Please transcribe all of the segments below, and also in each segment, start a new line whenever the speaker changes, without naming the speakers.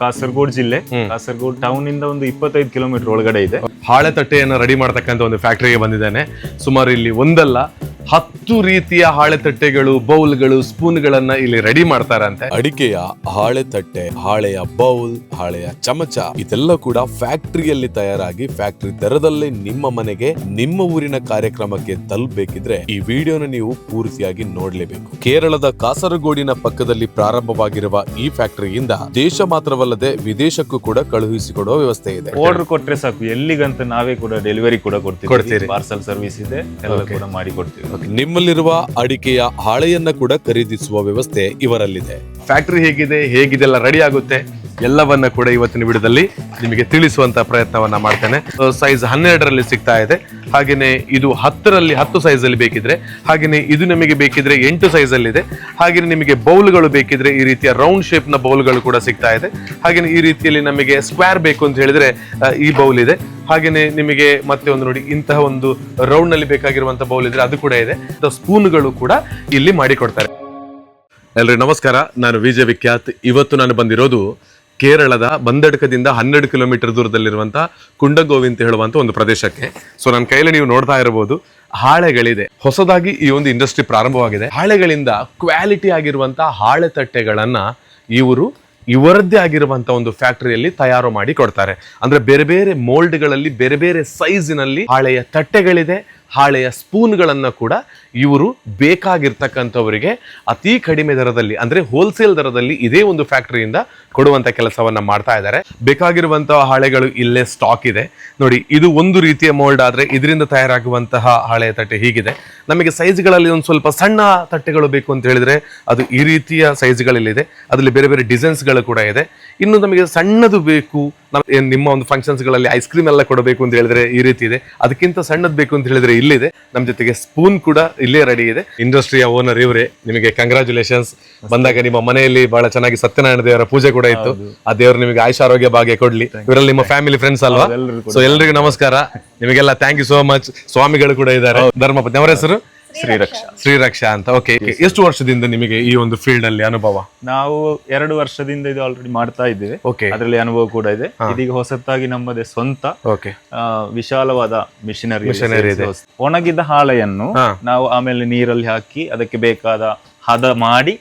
ಕಾಸರಗೋಡು ಜಿಲ್ಲೆ. ಕಾಸರಗೋಡ್ ಟೌನ್ ಇಂದ ಒಂದು ಇಪ್ಪತ್ತೈದು ಕಿಲೋಮೀಟರ್ ಒಳಗಡೆ ಇದೆ.
ಹಾಳೆ ತಟ್ಟೆಯನ್ನು ರೆಡಿ ಮಾಡ್ತಕ್ಕಂಥ ಒಂದು ಫ್ಯಾಕ್ಟರಿಗೆ ಬಂದಿದ್ದೇನೆ. ಸುಮಾರು ಇಲ್ಲಿ ಒಂದಲ್ಲ ಹತ್ತು ರೀತಿಯ ಹಾಳೆ ತಟ್ಟೆಗಳು ಬೌಲ್ಗಳು ಸ್ಪೂನ್ಗಳನ್ನ ಇಲ್ಲಿ ರೆಡಿ ಮಾಡ್ತಾರಂತೆ.
ಅಡಿಕೆಯ ಹಾಳೆ ತಟ್ಟೆ ಹಾಳೆಯ ಬೌಲ್ ಹಾಳೆಯ ಚಮಚ ಇದೆಲ್ಲ ಕೂಡ ಫ್ಯಾಕ್ಟರಿಯಲ್ಲಿ ತಯಾರಾಗಿ ಫ್ಯಾಕ್ಟರಿ ದರದಲ್ಲೇ ನಿಮ್ಮ ಮನೆಗೆ ನಿಮ್ಮ ಊರಿನ ಕಾರ್ಯಕ್ರಮಕ್ಕೆ ತಲುಪಬೇಕಿದ್ರೆ ಈ ವಿಡಿಯೋನ ನೀವು ಪೂರ್ತಿಯಾಗಿ ನೋಡ್ಲೇಬೇಕು. ಕೇರಳದ ಕಾಸರಗೋಡಿನ ಪಕ್ಕದಲ್ಲಿ ಪ್ರಾರಂಭವಾಗಿರುವ ಈ ಫ್ಯಾಕ್ಟರಿಯಿಂದ ದೇಶ ಮಾತ್ರವಲ್ಲದೆ ವಿದೇಶಕ್ಕೂ ಕೂಡ ಕಳುಹಿಸಿಕೊಡುವ ವ್ಯವಸ್ಥೆ ಇದೆ.
ಆರ್ಡರ್ ಕೊಟ್ಟರೆ ಸಾಕು. ಎಲ್ಲಿಗಂತ ನಾವೇ ಕೂಡ ಡೆಲಿವರಿ ಕೂಡ ಕೊಡ್ತೀವಿ. ಪಾರ್ಸಲ್ ಸರ್ವಿಸ್ ಇದೆ. ಎಲ್ಲ ಕೂಡ ಮಾಡಿ ಕೊಡ್ತೀವಿ.
ನಿಮ್ಮಲ್ಲಿರುವ ಅಡಿಕೆಯ ಹಾಳೆಯನ್ನ ಕೂಡ ಖರೀದಿಸುವ ವ್ಯವಸ್ಥೆ ಇವರಲ್ಲಿದೆ.
ಫ್ಯಾಕ್ಟರಿ ಹೇಗಿದೆ, ಹೇಗಿದೆಲ್ಲ ರೆಡಿ ಆಗುತ್ತೆ, ಎಲ್ಲವನ್ನ ಕೂಡ ಇವತ್ತಿನ ವಿಡಿಯೋದಲ್ಲಿ ನಿಮಗೆ ತಿಳಿಸುವಂತ ಪ್ರಯತ್ನವನ್ನ ಮಾಡ್ತೇನೆ. ಸೈಜ್ ಹನ್ನೆರಡರಲ್ಲಿ ಸಿಗ್ತಾ ಇದೆ. ಹಾಗೇನೆ ಇದು ಹತ್ತರಲ್ಲಿ ಹತ್ತು ಸೈಜ್ ಅಲ್ಲಿ ಬೇಕಿದ್ರೆ ಹಾಗೆಯೇ ಇದು ನಿಮಗೆ ಬೇಕಿದ್ರೆ ಎಂಟು ಸೈಜ್ ಅಲ್ಲಿ ಇದೆ. ಹಾಗೇನೆ ನಿಮಗೆ ಬೌಲ್ಗಳು ಬೇಕಿದ್ರೆ ಈ ರೀತಿಯ ರೌಂಡ್ ಶೇಪ್ನ ಬೌಲ್ಗಳು ಕೂಡ ಸಿಗ್ತಾ ಇದೆ. ಹಾಗೆಯೇ ಈ ರೀತಿಯಲ್ಲಿ ನಮಗೆ ಸ್ಕ್ವೇರ್ ಬೇಕು ಅಂತ ಹೇಳಿದ್ರೆ ಈ ಬೌಲ್ ಇದೆ. ಹಾಗೇನೆ ನಿಮಗೆ ಮತ್ತೆ ಒಂದು ನೋಡಿ, ಇಂತಹ ಒಂದು ರೌಂಡ್ನಲ್ಲಿ ಬೇಕಾಗಿರುವಂತಹ ಬೌಲ್ ಇದ್ರೆ ಅದು ಕೂಡ ಇದೆ. ಸ್ಪೂನ್ಗಳು ಕೂಡ ಇಲ್ಲಿ ಮಾಡಿಕೊಡ್ತಾರೆ. ಎಲ್ರಿ ನಮಸ್ಕಾರ, ನಾನು ವಿಜಯ ವಿಖ್ಯಾತ್. ಇವತ್ತು ನಾನು ಬಂದಿರೋದು ಕೇರಳದ ಬಂದಡ್ಕದಿಂದ ಹನ್ನೆರಡು ಕಿಲೋಮೀಟರ್ ದೂರದಲ್ಲಿರುವಂತಹ ಕುಂಡಗೋವಿ ಅಂತ ಹೇಳುವಂತ ಒಂದು ಪ್ರದೇಶಕ್ಕೆ. ಸೊ ನನ್ನ ಕೈಯಲ್ಲಿ ನೀವು ನೋಡ್ತಾ ಇರಬಹುದು ಹಾಳೆಗಳಿದೆ. ಹೊಸದಾಗಿ ಈ ಒಂದು ಇಂಡಸ್ಟ್ರಿ ಪ್ರಾರಂಭವಾಗಿದೆ. ಹಾಳೆಗಳಿಂದ ಕ್ವಾಲಿಟಿ ಆಗಿರುವಂತಹ ಹಾಳೆ ತಟ್ಟೆಗಳನ್ನ ಇವರು ಇವರದ್ದೇ ಆಗಿರುವಂತಹ ಒಂದು ಫ್ಯಾಕ್ಟರಿಯಲ್ಲಿ ತಯಾರು ಮಾಡಿ ಕೊಡ್ತಾರೆ. ಅಂದ್ರೆ ಬೇರೆ ಬೇರೆ ಮೋಲ್ಡ್ಗಳಲ್ಲಿ, ಬೇರೆ ಬೇರೆ ಸೈಜಿನಲ್ಲಿ ಹಾಳೆಯ ತಟ್ಟೆಗಳಿದೆ. ಹಾಳೆಯ ಸ್ಪೂನ್ಗಳನ್ನು ಕೂಡ ಇವರು ಬೇಕಾಗಿರ್ತಕ್ಕಂಥವರಿಗೆ ಅತಿ ಕಡಿಮೆ ದರದಲ್ಲಿ, ಅಂದ್ರೆ ಹೋಲ್ಸೇಲ್ ದರದಲ್ಲಿ ಇದೇ ಒಂದು ಫ್ಯಾಕ್ಟರಿಯಿಂದ ಕೊಡುವಂಥ ಕೆಲಸವನ್ನ ಮಾಡ್ತಾ ಇದ್ದಾರೆ. ಬೇಕಾಗಿರುವಂತಹ ಹಾಳೆಗಳು ಇಲ್ಲೇ ಸ್ಟಾಕ್ ಇದೆ. ನೋಡಿ, ಇದು ಒಂದು ರೀತಿಯ ಮೋಲ್ಡ್ ಆದ್ರೆ ಇದರಿಂದ ತಯಾರಾಗುವಂತಹ ಹಾಳೆಯ ತಟ್ಟೆ ಹೀಗಿದೆ. ನಮಗೆ ಸೈಜ್ಗಳಲ್ಲಿ ಒಂದು ಸ್ವಲ್ಪ ಸಣ್ಣ ತಟ್ಟೆಗಳು ಬೇಕು ಅಂತ ಹೇಳಿದ್ರೆ ಅದು ಈ ರೀತಿಯ ಸೈಜ್ಗಳಲ್ಲಿದೆ ಅದರಲ್ಲಿ ಬೇರೆ ಬೇರೆ ಡಿಸೈನ್ಸ್ಗಳು ಕೂಡ ಇದೆ. ಇನ್ನು ನಮಗೆ ಸಣ್ಣದು ಬೇಕು ನಮ್ಮ ನಿಮ್ಮ ಒಂದು ಫಂಕ್ಷನ್ಸ್ಗಳಲ್ಲಿ ಐಸ್ ಕ್ರೀಮ್ ಎಲ್ಲ ಕೊಡಬೇಕು ಅಂತ ಹೇಳಿದ್ರೆ ಈ ರೀತಿ ಇದೆ. ಅದಕ್ಕಿಂತ ಸಣ್ಣದು ಬೇಕು ಅಂತ ಹೇಳಿದ್ರೆ ಇಲ್ಲಿದೆ. ನಮ್ಮ ಜೊತೆಗೆ ಸ್ಪೂನ್ ಕೂಡ ಇಲ್ಲೇ ರೆಡಿ ಇದೆ. ಇಂಡಸ್ಟ್ರಿಯ ಓನರ್ ಇವರೇ. ನಿಮಗೆ ಕಂಗ್ರಾಚುಲೇಷನ್ಸ್ ಬಂದಾಗ ನಿಮ್ಮ ಮನೆಯಲ್ಲಿ ಬಹಳ ಚೆನ್ನಾಗಿ ಸತ್ಯನಾರಾಯಣ ದೇವರ ಪೂಜೆ ಕೂಡ ಇತ್ತು. ಆ ದೇವರು ನಿಮಗೆ ಆಯುಷ ಆರೋಗ್ಯ ಭಾಗ್ಯ ಕೊಡ್ಲಿ. ಇವರಲ್ಲಿ ನಿಮ್ಮ ಫ್ಯಾಮಿಲಿ ಫ್ರೆಂಡ್ಸ್ ಅಲ್ವಾ? ಸೊ ಎಲ್ರಿಗೂ ನಮಸ್ಕಾರ. ನಿಮಗೆಲ್ಲ ಥ್ಯಾಂಕ್ ಯು ಸೋ ಮಚ್ ಸ್ವಾಮಿಗಳು ಕೂಡ ಇದ್ದಾರೆ. ಧರ್ಮಪತಿ ಅವರ ಹೆಸರು?
ಶ್ರೀರಕ್ಷ.
ಶ್ರೀರಕ್ಷಾ. ಅಂತ. ಓಕೆ ಎಷ್ಟು ವರ್ಷದಿಂದ ನಿಮಗೆ ಈ ಒಂದು ಫೀಲ್ಡ್ ಅಲ್ಲಿ ಅನುಭವ?
ನಾವು ಎರಡು ವರ್ಷದಿಂದ ಇದು ಆಲ್ರೆಡಿ ಮಾಡ್ತಾ ಇದ್ದೇವೆ.
ಓಕೆ
ಅದರಲ್ಲಿ ಅನುಭವ ಕೂಡ ಇದೆ. ಇದೀಗ ಹೊಸತಾಗಿ ನಮ್ಮದೇ ಸ್ವಂತ
ಓಕೆ
ಆ, ವಿಶಾಲವಾದ ಮಿಷನರಿ
ಇದೆ.
ಒಣಗಿದ ಹಾಳೆಯನ್ನು ನಾವು ಆಮೇಲೆ ನೀರಲ್ಲಿ ಹಾಕಿ ಅದಕ್ಕೆ ಬೇಕಾದ ಹದ ಮಾಡಿ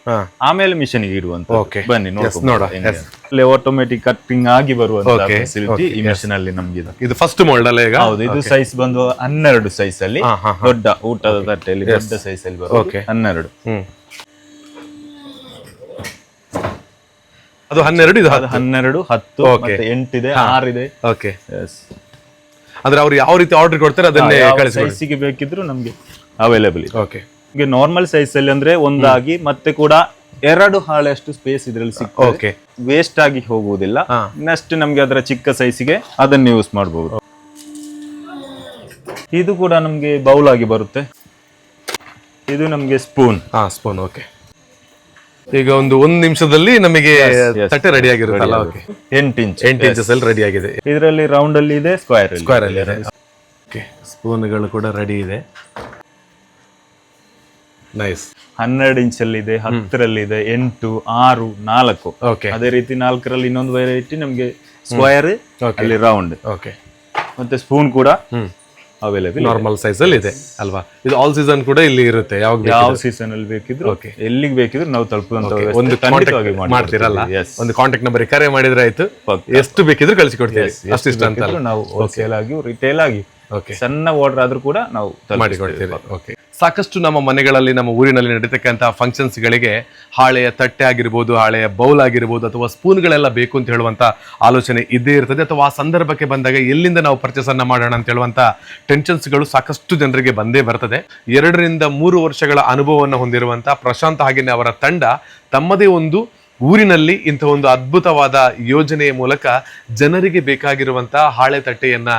ಆಮೇಲೆ ಮಿಷನ್ ಇಡುವಂತ. ಬನ್ನಿ
ನೋಡಿ
ಆಟೋಮೆಟಿಕ್ ಕಟ್ಟಿಂಗ್ ಆಗಿ ಬರುವಂತ ಫೆಸಿಲಿಟಿ ಈ ಮಿಷನ್ ಅಲ್ಲಿ ನಮ್ಗೆ
ಇದು. ಫಸ್ಟ್ ಮೋಲ್ಡ್ ಅಲ್ಲ ಈಗ?
ಹೌದು ಇದು ಸೈಜ್ ಬಂದು ಹನ್ನೆರಡು ಸೈಜ್ ಅಲ್ಲಿ ದೊಡ್ಡ ಊಟದ ತಟ್ಟೆಯಲ್ಲಿ ದೊಡ್ಡ ಸೈಜ್ ಅಲ್ಲಿ ಬರುತ್ತೆ. ಹನ್ನೆರಡು.
ಅದು ಹನ್ನೆರಡು ಇದು
ಹನ್ನೆರಡು ಹತ್ತು
ಎಂಟು
ಇದೆ ಎಂಟಿದೆ ಇದೆ.
ಓಕೆ. ಅಂದ್ರೆ ಅವ್ರು ಯಾವ ರೀತಿ ಆರ್ಡರ್ ಕೊಡ್ತಾರೆ ಅದನ್ನೇ
ಕಳಿಸಿ ಬೇಕಿದ್ರು ನಮ್ಗೆ ಅವೈಲೇಬಲ್
ಓಕೆ
ಈಗ ನಾರ್ಮಲ್ ಸೈಜ್ ಅಲ್ಲಿ ಅಂದ್ರೆ ಒಂದಾಗಿ ಮತ್ತೆ ಕೂಡ ಎರಡು ಹಾಳೆಷ್ಟು ಸ್ಪೇಸ್ ಇದ್ರಲ್ಲಿ ಸಿಗ್ತದೆ. ವೇಸ್ಟ್ ಆಗಿ ಹೋಗುವುದಿಲ್ಲ. ನೆಕ್ಸ್ಟ್ ನಮ್ಗೆ ಅದರ ಚಿಕ್ಕ ಸೈಜ್ಗೆ ಅದನ್ನ ಯೂಸ್ ಮಾಡಬಹುದು ಇದು ಕೂಡ ನಮ್ಗೆ ಬೌಲ್ ಆಗಿ ಬರುತ್ತೆ. ಇದು ನಮ್ಗೆ ಸ್ಪೂನ್
ಹಾ ಸ್ಪೂನ್ ಓಕೆ ಈಗ ಒಂದು ಒಂದ್ ನಿಮಿಷದಲ್ಲಿ ನಮಗೆ ತಟ್ಟೆ ರೆಡಿ ಆಗಿರುತ್ತೆ ಓಕೆ
ಎಂಟು ಇಂಚ್
ಎಂಟು ಇಂಚಸ್ ಅಲ್ಲಿ ರೆಡಿ ಆಗಿದೆ.
ಇದರಲ್ಲಿ ರೌಂಡ್ ಅಲ್ಲಿ ಇದೆ ಸ್ಕ್ವೇರ್
ಸ್ಕ್ವೇರ್ ಅಲ್ಲಿ ಸ್ಪೂನ್ಗಳು ಕೂಡ ರೆಡಿ ಇದೆ.
ಹನ್ನೆರಡು ಇಂಚ್ ಅಲ್ಲಿ ಇದೆ ಹತ್ತರಲ್ಲಿ ಇದೆ ಎಂಟು ಆರು ನಾಲ್ಕು.
ಓಕೆ
ಅದೇ ರೀತಿ ನಾಲ್ಕರಲ್ಲಿ ಇನ್ನೊಂದು ವೆರೈಟಿ ನಮ್ಗೆ ಸ್ಕ್ವೇರ್ ಅಲ್ಲಿ ರೌಂಡ್
ಓಕೆ
ಮತ್ತೆ ಸ್ಪೂನ್ ಕೂಡ ಅವೈಲೇಬಲ್
ನಾರ್ಮಲ್ ಸೈಜ್ ಅಲ್ಲಿ ಇದೆ ಅಲ್ವಾ? ಇದು ಆಲ್ ಸೀಸನ್ ಕೂಡ ಇಲ್ಲಿ ಇರುತ್ತೆ ಯಾವಾಗ ಬೇಕು
ಯಾವ ಸೀಸನ್ ಅಲ್ಲಿ ಬೇಕಿದ್ರು ಎಲ್ಲಿಗೆ ಬೇಕಿದ್ರು ನಾವು ತಲುಪುವಂತ
ಒಂದು ಕಾಂಟ್ಯಾಕ್ಟ್
ಮಾಡಿ
ಮಾಡ್ತೀರಲ್ಲ? ಒಂದು ಕಾಂಟ್ಯಾಕ್ಟ್ ನಂಬರ್ ಕರೆ ಮಾಡಿದ್ರೆ ಆಯ್ತು. ಎಷ್ಟು ಬೇಕಿದ್ರು ಕಳಿಸಿಕೊಡ್ತೀವಿ.
ಕೊಡ್ತೀವಿ
ಅಷ್ಟಿಷ್ಟ ಅಂತ
ನಾವು ಹೋಲ್ಸೇಲ್ ಆಗಿ ರಿಟೇಲ್ ಆಗಿ
ಓಕೆ
ಸಣ್ಣ ಆರ್ಡರ್ ಆದ್ರೂ ಕೂಡ ನಾವು
ಮಾಡಿಕೊಡ್ತೀವಿ. ಓಕೆ ಸಾಕಷ್ಟು ನಮ್ಮ ಮನೆಗಳಲ್ಲಿ ನಮ್ಮ ಊರಿನಲ್ಲಿ ನಡೀತಕ್ಕಂತಹ ಫಂಕ್ಷನ್ಸ್ ಗಳಿಗೆ ಹಾಳೆಯ ತಟ್ಟೆ ಆಗಿರ್ಬೋದು ಹಾಳೆಯ ಬೌಲ್ ಆಗಿರ್ಬೋದು ಅಥವಾ ಸ್ಪೂನ್ಗಳೆಲ್ಲ ಬೇಕು ಅಂತ ಹೇಳುವಂತ ಆಲೋಚನೆ ಇದ್ದೇ ಇರ್ತದೆ. ಅಥವಾ ಆ ಸಂದರ್ಭಕ್ಕೆ ಬಂದಾಗ ಎಲ್ಲಿಂದ ನಾವು ಪರ್ಚೇಸ್ ಅನ್ನ ಮಾಡೋಣ ಅಂತ ಹೇಳುವಂತ ಟೆನ್ಷನ್ಸ್ಗಳು ಸಾಕಷ್ಟು ಜನರಿಗೆ ಬಂದೇ ಬರ್ತದೆ. ಎರಡರಿಂದ ಮೂರು ವರ್ಷಗಳ ಅನುಭವವನ್ನು ಹೊಂದಿರುವಂತ ಪ್ರಶಾಂತ್ ಹಾಗೆಯೇ ಅವರ ತಂಡ ತಮ್ಮದೇ ಒಂದು ಊರಿನಲ್ಲಿ ಇಂಥ ಒಂದು ಅದ್ಭುತವಾದ ಯೋಜನೆಯ ಮೂಲಕ ಜನರಿಗೆ ಬೇಕಾಗಿರುವಂತಹ ಹಾಳೆ ತಟ್ಟೆಯನ್ನ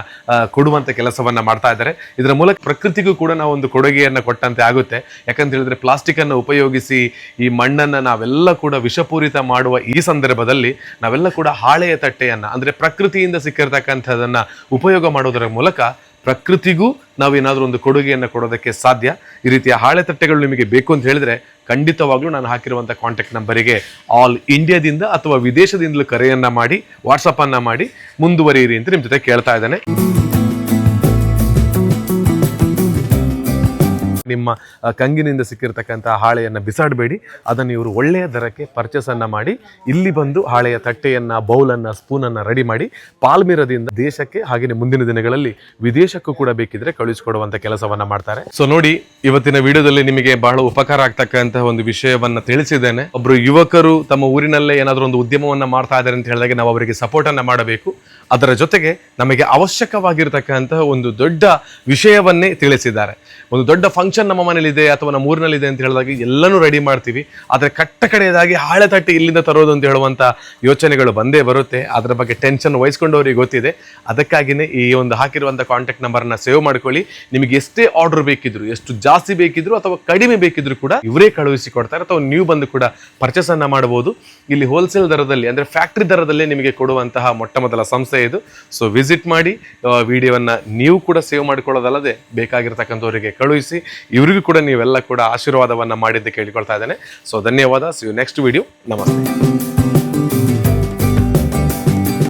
ಕೊಡುವಂತ ಕೆಲಸವನ್ನ ಮಾಡ್ತಾ ಇದ್ದಾರೆ. ಇದರ ಮೂಲಕ ಪ್ರಕೃತಿಗೂ ಕೂಡ ನಾವು ಒಂದು ಕೊಡುಗೆಯನ್ನ ಕೊಟ್ಟಂತೆ ಆಗುತ್ತೆ. ಯಾಕಂತ ಹೇಳಿದ್ರೆ ಪ್ಲಾಸ್ಟಿಕ್ ಅನ್ನು ಉಪಯೋಗಿಸಿ ಈ ಮಣ್ಣನ್ನ ನಾವೆಲ್ಲ ಕೂಡ ವಿಷಪೂರಿತ ಮಾಡುವ ಈ ಸಂದರ್ಭದಲ್ಲಿ ನಾವೆಲ್ಲ ಕೂಡ ಹಾಳೆಯ ತಟ್ಟೆಯನ್ನ, ಅಂದ್ರೆ ಪ್ರಕೃತಿಯಿಂದ ಸಿಕ್ಕಿರ್ತಕ್ಕಂಥದನ್ನ ಉಪಯೋಗ ಮಾಡೋದರ ಮೂಲಕ ಪ್ರಕೃತಿಗೂ ನಾವೇನಾದರೂ ಒಂದು ಕೊಡುಗೆಯನ್ನು ಕೊಡೋದಕ್ಕೆ ಸಾಧ್ಯ. ಈ ರೀತಿಯ ಹಾಳೆ ತಟ್ಟೆಗಳು ನಿಮಗೆ ಬೇಕು ಅಂತ ಹೇಳಿದ್ರೆ ಖಂಡಿತವಾಗ್ಲೂ ನಾನು ಹಾಕಿರುವಂಥ ಕಾಂಟ್ಯಾಕ್ಟ್ ನಂಬರಿಗೆ ಆಲ್ ಇಂಡಿಯಾದಿಂದ ಅಥವಾ ವಿದೇಶದಿಂದಲೂ ಕರೆಯನ್ನ ಮಾಡಿ ವಾಟ್ಸಪ್ಪನ್ನು ಮಾಡಿ ಮುಂದುವರಿಯಿರಿ ಅಂತ ನಿಮ್ಮ ಜೊತೆ ಕೇಳ್ತಾ ಇದ್ದೇನೆ. ನಿಮ್ಮ ಕಂಗಿನಿಂದ ಸಿಕ್ಕಿರ್ತಕ್ಕಂಥ ಹಾಳೆಯನ್ನು ಬಿಸಾಡಬೇಡಿ. ಅದನ್ನು ಇವರು ಒಳ್ಳೆಯ ದರಕ್ಕೆ ಪರ್ಚೇಸ್ ಅನ್ನ ಮಾಡಿ, ಇಲ್ಲಿ ಬಂದು ಹಾಳೆಯ ತಟ್ಟೆಯನ್ನು ಬೌಲನ್ನು ಸ್ಪೂನನ್ನು ರೆಡಿ ಮಾಡಿ, ಪಾಲ್ಮಿರದಿಂದ ದೇಶಕ್ಕೆ ಹಾಗೆಯೇ ಮುಂದಿನ ದಿನಗಳಲ್ಲಿ ವಿದೇಶಕ್ಕೂ ಕೂಡ ಬೇಕಿದ್ರೆ ಕಳುಹಿಸಿಕೊಡುವಂಥ ಕೆಲಸವನ್ನ ಮಾಡ್ತಾರೆ. ಸೊ ನೋಡಿ, ಇವತ್ತಿನ ವಿಡಿಯೋದಲ್ಲಿ ನಿಮಗೆ ಬಹಳ ಉಪಕಾರ ಆಗ್ತಕ್ಕಂತಹ ಒಂದು ವಿಷಯವನ್ನ ತಿಳಿಸಿದ್ದೇನೆ. ಒಬ್ಬರು ಯುವಕರು ತಮ್ಮ ಊರಿನಲ್ಲೇ ಏನಾದರೂ ಒಂದು ಉದ್ಯಮವನ್ನ ಮಾಡ್ತಾ ಇದ್ದಾರೆ ಅಂತ ಹೇಳಿದಾಗ ನಾವು ಅವರಿಗೆ ಸಪೋರ್ಟ್ ಅನ್ನ ಮಾಡಬೇಕು. ಅದರ ಜೊತೆಗೆ ನಮಗೆ ಅವಶ್ಯಕವಾಗಿರ್ತಕ್ಕಂತಹ ಒಂದು ದೊಡ್ಡ ವಿಷಯವನ್ನೇ ತಿಳಿಸಿದ್ದಾರೆ. ಒಂದು ದೊಡ್ಡ ಫಂಕ್ಷನ್ ನಮ್ಮ ಮನೇಲಿದೆ ಅಥವಾ ನಮ್ಮ ಊರಿನಲ್ಲಿದೆ ಅಂತ ಹೇಳಿದಾಗ ಎಲ್ಲನೂ ರೆಡಿ ಮಾಡ್ತೀವಿ. ಆದರೆ ಕಟ್ಟ ಕಡೆಯದಾಗಿ ಹಾಳೆ ತಟ್ಟಿ ಇಲ್ಲಿಂದ ತರೋದು ಅಂತ ಹೇಳುವಂಥ ಯೋಚನೆಗಳು ಬಂದೇ ಬರುತ್ತೆ. ಅದರ ಬಗ್ಗೆ ಟೆನ್ಷನ್ ವಹಿಸ್ಕೊಂಡವರಿಗೆ ಗೊತ್ತಿದೆ. ಅದಕ್ಕಾಗಿನೇ ಈ ಒಂದು ಹಾಕಿರುವಂಥ ಕಾಂಟ್ಯಾಕ್ಟ್ ನಂಬರ್ನ ಸೇವ್ ಮಾಡ್ಕೊಳ್ಳಿ. ನಿಮಗೆ ಎಷ್ಟೇ ಆರ್ಡರ್ ಬೇಕಿದ್ರು, ಎಷ್ಟು ಜಾಸ್ತಿ ಬೇಕಿದ್ರು ಅಥವಾ ಕಡಿಮೆ ಬೇಕಿದ್ರು ಕೂಡ ಇವರೇ ಕಳುಹಿಸಿ ಕೊಡ್ತಾರೆ ಅಥವಾ ನೀವು ಬಂದು ಕೂಡ ಪರ್ಚೇಸ್ ಅನ್ನ ಮಾಡಬಹುದು ಇಲ್ಲಿ ಹೋಲ್ಸೇಲ್ ದರದಲ್ಲಿ ಅಂದ್ರೆ ಫ್ಯಾಕ್ಟ್ರಿ ದರದಲ್ಲೇ ನಿಮಗೆ ಕೊಡುವಂತಹ ಮೊಟ್ಟ ಮೊದಲ ಸಂಸ್ಥೆ ಇದು. ಸೊ ವಿಸಿಟ್ ಮಾಡಿ ವಿಡಿಯೋವನ್ನ ನೀವು ಕೂಡ ಸೇವ್ ಮಾಡಿಕೊಳ್ಳೋದಲ್ಲದೆ ಬೇಕಾಗಿರ್ತಕ್ಕಂಥವರಿಗೆ ಕಳುಹಿಸಿ. ಇವರಿಗೂ ಕೂಡ ನೀವೆಲ್ಲ ಕೂಡ ಆಶೀರ್ವಾದವನ್ನು ಮಾಡಿದ್ದು ಕೇಳಿಕೊಳ್ತಾ ಇದ್ದೇನೆ. ಸೊ ಧನ್ಯವಾದ. ಸಿ ಯು ನೆಕ್ಸ್ಟ್ ವಿಡಿಯೋ ನಮಸ್ತೆ.